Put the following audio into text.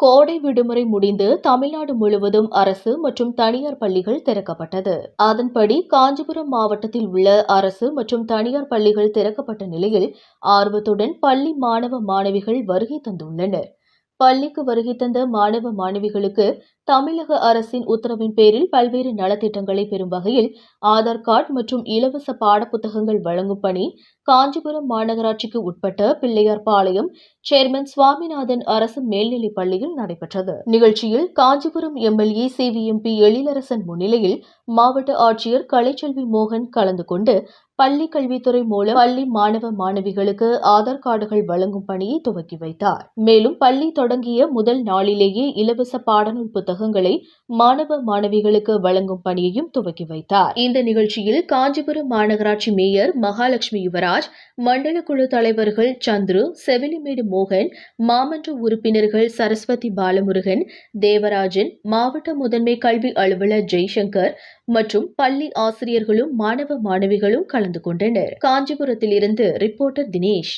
கோடை விடுமுறை முடிந்து தமிழ்நாடு முழுவதும் அரசு மற்றும் தனியார் பள்ளிகள் திறக்கப்பட்டது. அதன்படி காஞ்சிபுரம் மாவட்டத்தில் உள்ள அரசு மற்றும் தனியார் பள்ளிகள் திறக்கப்பட்ட நிலையில் ஆர்வத்துடன் பள்ளி மாணவ மாணவிகள் வருகை தந்துள்ளனர். பள்ளிக்கு வருகை தந்த மாணவ மாணவிகளுக்கு தமிழக அரசின் உத்தரவின் பேரில் பல்வேறு நலத்திட்டங்களை பெறும் வகையில் ஆதார் கார்டு மற்றும் இலவச பாடப்புத்தகங்கள் வழங்கும் பணி காஞ்சிபுரம் மாநகராட்சிக்கு உட்பட்ட பிள்ளையார்பாளையம் சேர்மன் சுவாமிநாதன் அரசு மேல்நிலைப் பள்ளியில் நடைபெற்றது. நிகழ்ச்சியில் காஞ்சிபுரம் எம்எல்ஏ சிவிஎம்பி எழிலரசன் முன்னிலையில் மாவட்ட ஆட்சியர் கலைச்செல்வி மோகன் கலந்து கொண்டு பள்ளி கல்வித்துறை மூலம் பள்ளி மாணவ மாணவிகளுக்கு ஆதார் கார்டுகள் வழங்கும் பணியை துவக்கி வைத்தார். மேலும் பள்ளி தொடங்கிய முதல் நாளிலேயே இலவச பாடநூல் புத்தகங்களை மாணவ மாணவிகளுக்கு வழங்கும் பணியையும் துவக்கி வைத்தார். இந்த நிகழ்ச்சியில் காஞ்சிபுரம் மாநகராட்சி மேயர் மகாலட்சுமி யுவராஜ் மண்டல குழு தலைவர்கள் சந்துரு செவிலிமேடு மோகன் மாமன்ற உறுப்பினர்கள் சரஸ்வதி பாலமுருகன் தேவராஜன் மாவட்ட முதன்மை கல்வி அலுவலர் ஜெய்சங்கர் மற்றும் பள்ளி ஆசிரியர்களும் மாணவ மாணவிகளும் கலந்து கொண்டனர். காஞ்சிபுரத்திலிருந்து ரிப்போர்ட்டர் தினேஷ்.